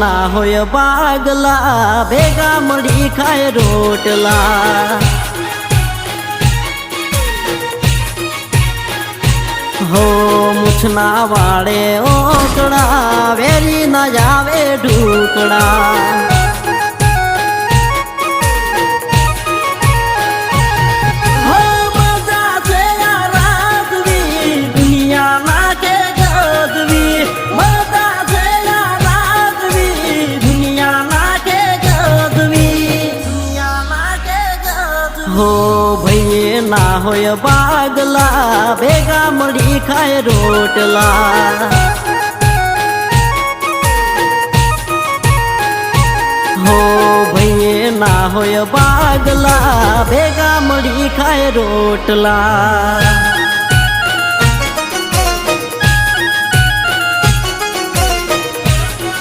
ના હોય બાગલા, ભેગા મળી ખાય રોટલા. હો, મુછના વાળે ઓકડા વેરી ના જાવે ઢુકડા હો ભાઈએ ના હોય બાગલા, ભેગા મળી ખાય રોટલા. હો ભાઈએ ના હોય બાગલા, ભેગા મળી ખાય રોટલા.